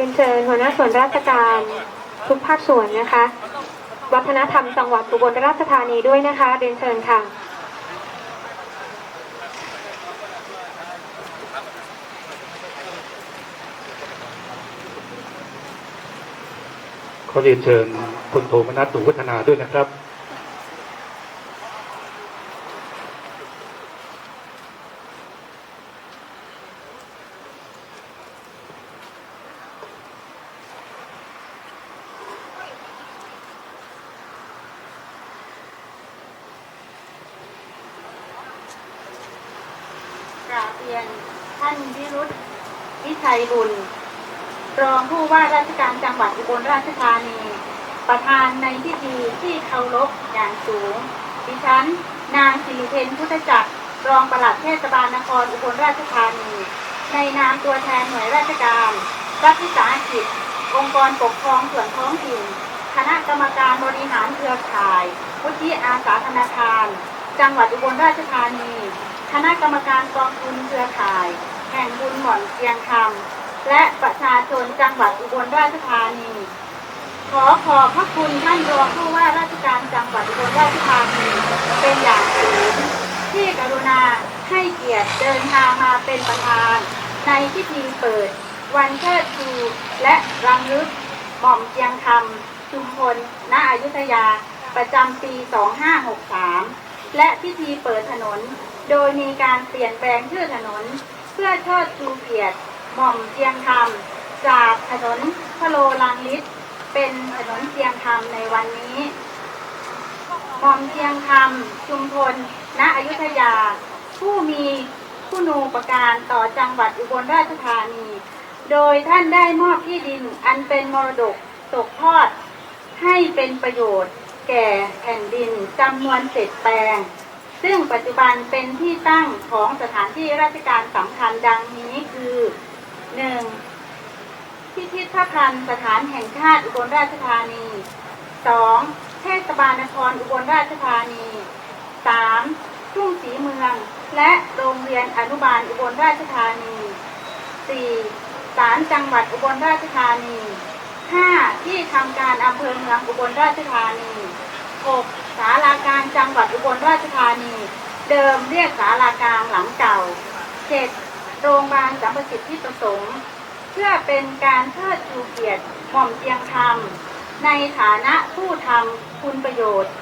รียนเชิญหัวหน้าส่วนราชการทุกภาคส่วนนะคะ วัฒนธรรมจังหวัดอุบลราชธานีด้วยนะคะ เรียนเชิญค่ะขอเรียนเชิญพลโทมนัสสุวัฒนาด้วยนะครับ ก รียนท่านวิรุธวิชัยบุญ รองผู้ว่าราชการจังหวัดอุบลราชธานี ประธานในพิธีที่เคารพอย่างสูง ดิฉัน นางสิริเพนพุทธจักร รองปลัดเทศบาลนครอุบลราชธานี ในนามตัวแทนหน่วยราชการรัฐวิสาหกิจ องค์กรปกครองส่วนท้องถิ่น คณะกรรมการบริหารเครือข่าย วุฒิอาสาธนาคาร จังหวัดอุบลราชธานี คณะกรรมการกองทุนเครือข่าย แห่งบุญหม่อนเชียงคำและประชาชนจังหวัดอุบลราชธานี ขอขอบพระคุณท่านรองผู้ว่าราชการจังหวัดอุบลราชธานีเป็นอย่างสูงที่กรุณาให้เกียรติเดินทางมาเป็นประธาน ในพิธีเปิด วันเชิดชูและรำลึกหม่อมเจียงคำชุมพลณอยุธยาประจำปี 2563 และพิธีเปิดถนน โดยมีการเปลี่ยนแปลงชื่อถนน เพื่อเชิดชูเกียรติหม่อมเจียงคำจากถนนพะโลลังลิศเป็นถนนเชียงคำในวันนี้หม่อมเชียงคำชุมพล ณอยุธยา ผู้มีผู้นูปการต่อจังหวัดอุบลราชธานี โดยท่านได้มอบที่ดินอันเป็นมรดกตกทอดให้เป็นประโยชน์ แก่แผ่นดินจำนวนเจ็ดแปลง ซึ่งปัจจุบันเป็นที่ตั้งของสถานที่ราชการสำคัญดังนี้คือ 1. พิพิธภัณฑ์สถานแห่งชาติอุบลราชธานี 2. เทศบาลนครอุบลราชธานี 3. ทุ่งสีเมือง และโรงเรียนอนุบาลอุบลราชธานี 4. ศาลจังหวัดอุบลราชธานี 5. ที่ทำการอำเภอเมืองอุบลราชธานี 6. ศาลากางจังหวัดอุบลราชธานี เดิมเรียกศาลากลางหลังเก่า 7. โรงพยาบาลสัมปสิทธิประสงค์เพื่อเป็นการเทิดชูเกียรติหม่อมเจียงคำในฐานะผู้ทำคุณประโยชน์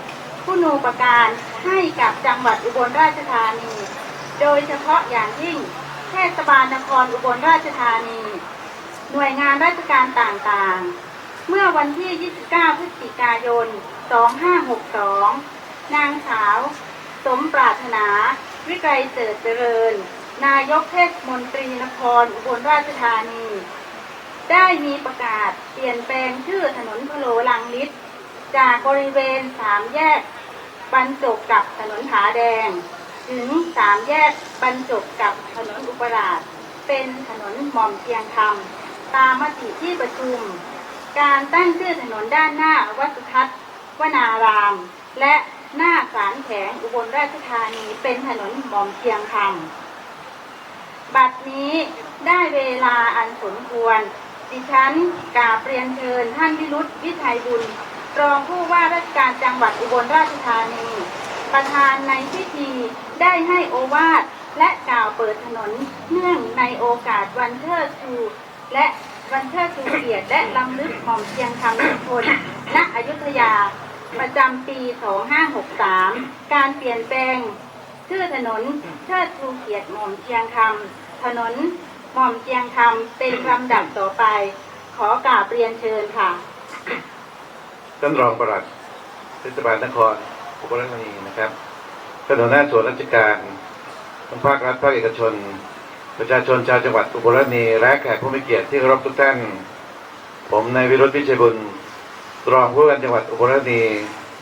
ผู้นูปการให้กับจังหวัดอุบลราชธานี โดยเฉพาะอย่างยิ่งเทศบาลนครอุบลราชธานี หน่วยงานราชการต่างๆ เมื่อวันที่ 29 พฤศจิกายน 2562 นางสาว สมปรารถนา วิไกรเจิดเจริญ นายกเทศมนตรีนครอุบลราชธานี ได้มีประกาศเปลี่ยนแปลงชื่อถนนพะโลลังลิศจากบริเวณสามแยกบรรจบกับถนนผาแดง ถึงสามแยกบรรจบกับถนนอุปราชเป็นถนนหม่อมเชียงคำ ตามมติที่ประชุม การตั้งชื่อถนนด้านหน้าวัดสุทัศน์วนาราม และหน้าศาลแขงอุบลราชธานีเป็นถนนหมอมเชียงคำบัดนี้ได้เวลาอันสมควร ดิฉันกาบเรียนเชิญท่านวิรุธวิชัยบุญ รองผู้ว่าราชการจังหวัดอุบลราชธานี ประธานในพิธีได้ให้โอวาทและกล่าวเปิดถนนเนื่องในโอกาสวันเชิดชู และวันเชิดชูเกียรติและลำลึกหม่อมเชียงคำทุกคนณอยุธยา ประจำปี 2563 การเปลี่ยนแปลง ชื่อถนนเชิดชูเกียรติหม่อมเชียงคำถนนหม่อมเชียงคำเป็นลำดับต่อไป ขอกราบเรียนเชิญค่ะท่านรองปลัดเทศบาลนครอุบลราชธานีนะครับท่านหัวหน้าส่วนราชการทั้งภาครัฐภาคเอกชน ประชาชนชาวจังหวัดอุบลราชธานีและแขกผู้มีเกียรติที่เคารพทุกท่าน ผมนายวิรุธพิชัยบุญรองผู้ว่าการจังหวัดอุบลราชธานี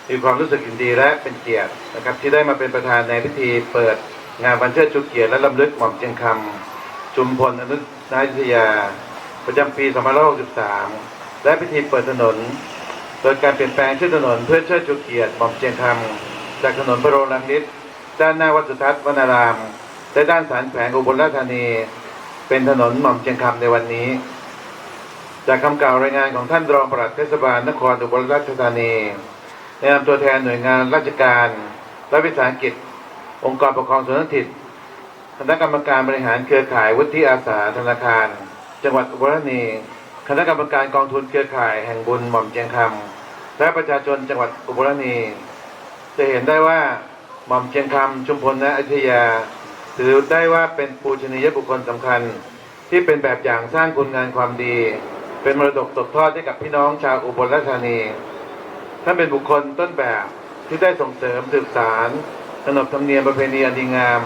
มีความรู้สึกยินดีและเป็นเกียรตินะครับที่ได้มาเป็นประธานในพิธีเปิดงานวันเชิดชูเกียรติและลำลึกหม่อมเจียงคำชุมพลอนุนายุทยา ประจำปี2563 และพิธีเปิดถนน โดยการเปลี่ยนแปลงชื่อถนนเพื่อเชิดชูเกียรติหม่อมเจียงคำจากถนนพระโรลังนิดด้านหน้าวัดสุทัศน์วนาราม และด้านศาลแขวงอุบลราชธานี เป็นถนนหม่อมเจียงคำในวันนี้ จากคำกล่าวรายงานของท่านรองปลัดเทศบาลนครอุบลราชธานีในนามตัวแทนหน่วยงานราชการรัฐวิสาหกิจ องค์กรปกครองส่วนท้องถิ่นคณะกรรมการบริหารเครือข่ายวุฒิอาสาธนาคาร จังหวัดอุบลราชธานีคณะกรรมการกองทุนเครือข่ายแห่งบุญหม่อมเจียงคำและประชาชนจังหวัดอุบลราชธานี จะเห็นได้ว่าหม่อมเชียงคำชุมพลและอยุธยา ถือได้ว่าเป็นปูชนียบุคคลสำคัญ ที่เป็นแบบอย่างสร้างคุณงานความดี เป็นมรดกตกทอดให้กับพี่น้องชาวอุบลราชธานีท่านเป็นบุคคลต้นแบบที่ได้ส่งเสริมสืบสารขนบธรรมเนียมประเพณีอันดีงาม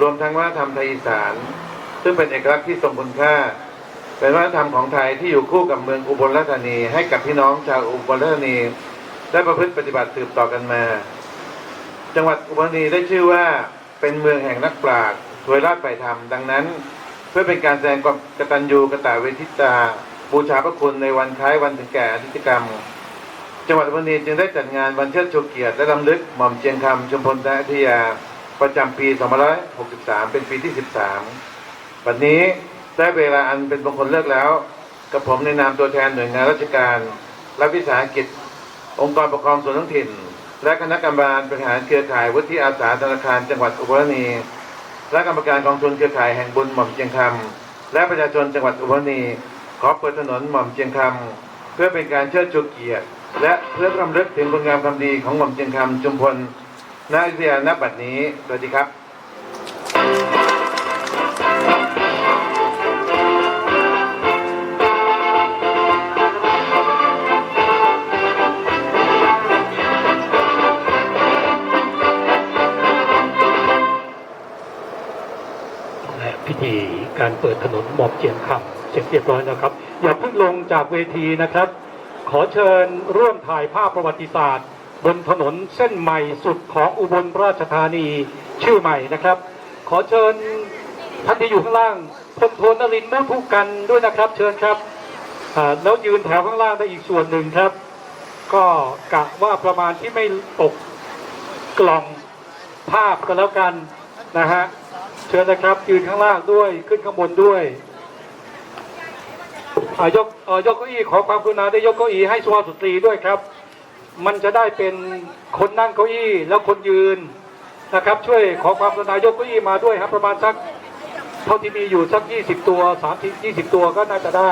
รวมทั้งวัฒนธรรมไทยอีสาน ซึ่งเป็นเอกลักษณ์ที่ทรงคุณค่า เป็นวัฒนธรรมของไทยที่อยู่คู่กับเมืองอุบลราชธานี ให้กับพี่น้องชาวอุบลราชธานี ได้ประพฤติปฏิบัติสืบต่อกันมา จังหวัดอุบลราชธานีได้ชื่อว่า เป็นเมืองแห่งนักปราชญ์ถวยราชไปธรรมดังนั้น เพื่อเป็นการแสดงความกตัญญูกตเวทิตา บูชาพระคุณในวันคล้ายวันถึงแก่อธิกรรม จังหวัดอุบลราชธานีจึงได้จัดงานวันเชิดชูเกียรติและรำลึกหม่อมเจียงคำชุมพลนาอยุธยา ประจำปี 2563 เป็นปีที่ 13วันนี้ได้เวลาอันเป็นมงคลเลิกแล้วกับผมในนามตัวแทนหน่วยงานราชการ และวิสาหกิจ องค์กรปกครองส่วนท้องถิ่น และคณะกรรมการบริหารเครือข่ายวุฒิอาสาธนาคารจังหวัดอุบลราชธานีและกรรมการกองทุนเครือข่ายแห่งบุญหม่อมเจียงคำและประชาชนจังหวัดอุบลราชธานีขอเปิดถนนหม่อมเจียงคำเพื่อเป็นการเชิดชูเกียรติ และเพื่อรำลึกถึงคุณงามความดีของหม่อมเจียงคำจุมพลณอยุธยาณบัดนี้สวัสดีครับ การเปิดถนนหมอบเจียงคำเสร็จเรียบร้อยแล้วครับ อย่าเพิ่งลงจากเวทีนะครับ ขอเชิญร่วมถ่ายภาพประวัติศาสตร์ บนถนนเส้นใหม่สุดของอุบลราชธานีชื่อใหม่นะครับ ขอเชิญท่านที่อยู่ข้างล่างพลโทนรินทร์มุทุกันด้วยนะครับ เชิญครับแล้วยืนแถวข้างล่างได้อีกส่วนหนึ่งครับ ก็กะว่าประมาณที่ไม่ตกกล่องภาพก็แล้วกันนะฮะ เชิญนะครับ ยืนข้างล่างด้วย ขึ้นข้างบนด้วยยกเอ่อยกเก้าอี้ขอความกรุณาได้ยกเก้าอี้ให้สุภาพสตรีด้วยครับ มันจะได้เป็นคนนั่งเก้าอี้แล้วคนยืนนะครับ ช่วยขอความกรุณายกเก้าอี้มาด้วยครับ ประมาณสักเท่าที่มีอยู่สักยี่สิบตัวสามยี่สิบตัวก็น่าจะได้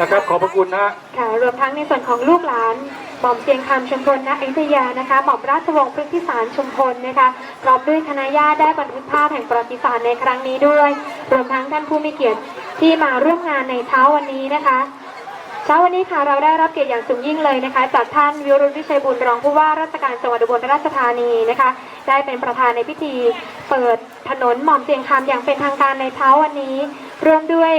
นะครับขอบพระคุณนะค่ะรวมทั้งในส่วนของลูกหลานหม่อมเจียงคำชุมพลณอยุธยานะคะหม่อมราชวงศ์พฤทธิสารชุมพลนะคะพร้อมด้วยคณะญาติได้บันทึกภาพแห่งประวัติศาสตร์ในครั้งนี้ด้วย รวมทั้งท่านผู้มีเกียรติที่มาร่วมงานในเช้าวันนี้นะคะเช้าวันนี้ค่ะเราได้รับเกียรติอย่างสูงยิ่งเลยนะคะ จากท่านวิรุณวิชัยบุญรองผู้ว่าราชการจังหวัดอุบลราชธานีนะคะ ได้เป็นประธานในพิธี เปิดถนนหม่อมเจียงคำอย่างเป็นทางการในเช้าวันนี้ร่วมด้วย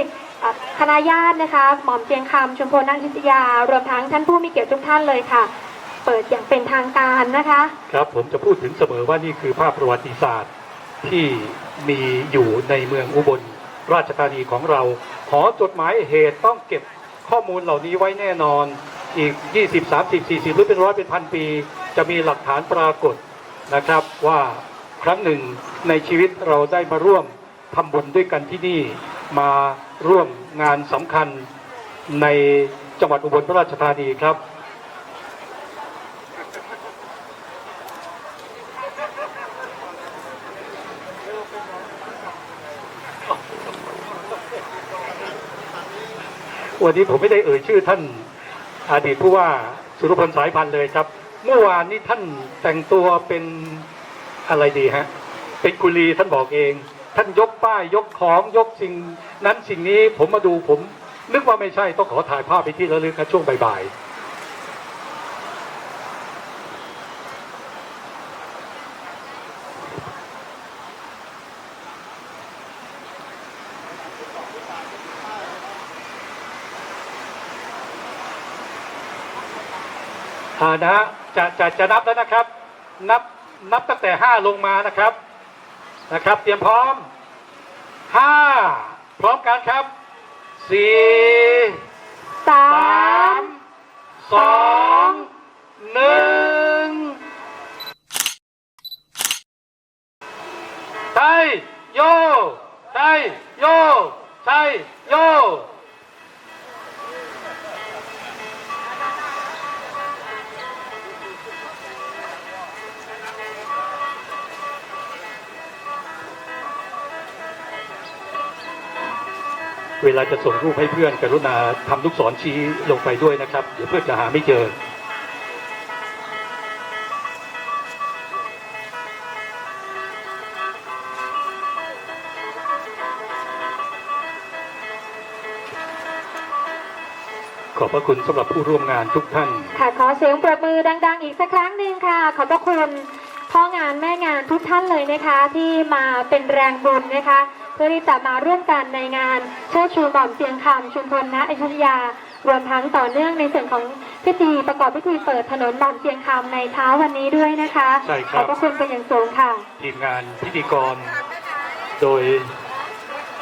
คณะญาตินะคะ หม่อมเจียงคำชมพลนักยุทยา รวมทั้งท่านผู้มีเกียรติทุกท่านเลยค่ะ เปิดอย่างเป็นทางการนะคะ ครับผมจะพูดถึงเสมอว่านี่คือภาพประวัติศาสตร์ที่มีอยู่ในเมืองอุบลราชธานีของเรา ขอจดหมายเหตุต้องเก็บข้อมูลเหล่านี้ไว้แน่นอน อีก 20 30 40 หรือเป็นร้อยเป็นพันปี จะมีหลักฐานปรากฏนะครับว่าครั้งหนึ่งในชีวิตเราได้มาร่วมทำบุญด้วยกันที่นี่มา ร่วมงานสำคัญในจังหวัดอุบลราชธานีครับ วันนี้ผมไม่ได้เอ่ยชื่อท่านอดีตผู้ว่าสุรพลสายพันธ์เลยครับ เมื่อวานนี้ท่านแต่งตัวเป็นอะไรดีฮะ เป็นกุลีท่านบอกเอง ท่านยกป้ายยกของยกสิ่งนั้นสิ่งนี้ผมมาดูผม นึกว่าไม่ใช่ต้องขอถ่ายภาพไปที่ระลึกครับช่วงบ่ายๆอ่านะฮะจะจะจะนับแล้วนะครับ นับนับตั้งแต่ห้าลงมานะครับ นะครับ เตรียมพร้อมห้าพร้อมกันครับสี่สามสองหนึ่งไทยโยไทยโยไทยโย เวลาจะส่งรูปให้เพื่อนกรุณาทำลูกศรชี้ลงไปด้วยนะครับ เดี๋ยวเพื่อนจะหาไม่เจอ ขอบพระคุณสำหรับผู้ร่วมงานทุกท่าน ค่ะขอเสียงปรบมือดัง ๆ อีกสักครั้งหนึ่งค่ะ ขอบพระคุณพ่องานแม่งานทุกท่านเลยนะคะ ที่มาเป็นแรงบุญนะคะ เพื่อที่จะมาร่วมกันในงานเชิดชูหม่อมเสียงคำชุมพลนะอยุธยารวมทั้งต่อเนื่องในส่วนของพิธีประกอบพิธีเปิดถนนหม่อมเสียงคำในเช้าวันนี้ด้วยนะคะใช่คขรับอบพระคุณเป็นอย่างสูงค่ะ ทีมงานพิธีกร โดย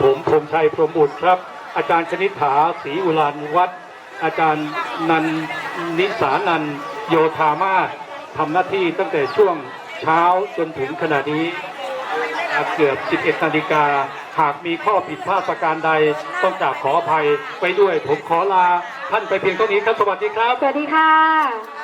ผมพรหมชัยพรหมบุตรครับ อาจารย์คณิษฐาศรีอุลานวัฒน์อาจารย์นันนิสานันโยธามาศทำหน้าที่ตั้งแต่ช่วงเช้าจนถึงขณะนี้ เกือบ 11 นาฬิกา หากมีข้อผิดพลาดประการใด ต้องกราบขออภัยไปด้วย ผมขอลาท่านไปเพียงเท่านี้ครับ สวัสดีครับ สวัสดีค่ะ